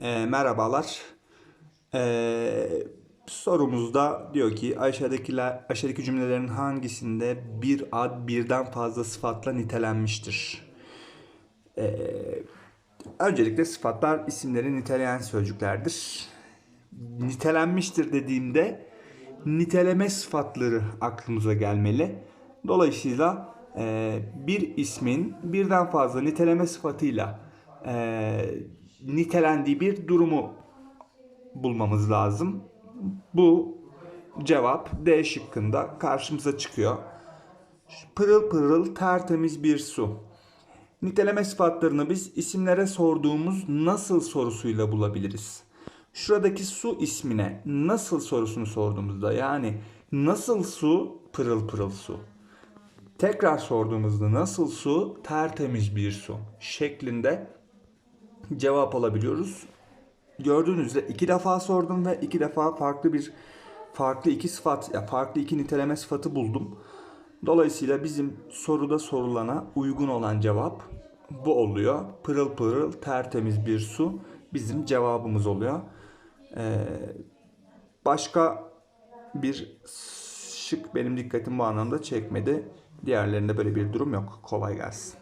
E, merhabalar. E, sorumuzda diyor ki aşağıdakiler aşağıdaki cümlelerin hangisinde bir ad birden fazla sıfatla nitelenmiştir? E, öncelikle sıfatlar isimleri niteleyen sözcüklerdir. Nitelenmiştir dediğimde niteleme sıfatları aklımıza gelmeli. Dolayısıyla e, bir ismin birden fazla niteleme sıfatıyla e, nitelendiği bir durumu bulmamız lazım. Bu cevap D şıkkında karşımıza çıkıyor. Pırıl pırıl tertemiz bir su. Niteleme sıfatlarını biz isimlere sorduğumuz nasıl sorusuyla bulabiliriz. Şuradaki su ismine nasıl sorusunu sorduğumuzda yani nasıl su pırıl pırıl su. Tekrar sorduğumuzda nasıl su tertemiz bir su şeklinde cevap alabiliyoruz. Gördüğünüz üzere iki defa sordum ve iki defa farklı bir farklı iki sıfat ya farklı iki niteleme sıfatı buldum. Dolayısıyla bizim soruda sorulana uygun olan cevap bu oluyor. Pırıl pırıl tertemiz bir su bizim cevabımız oluyor. Ee, başka bir şık benim dikkatimi bu anlamda çekmedi. Diğerlerinde böyle bir durum yok. Kolay gelsin.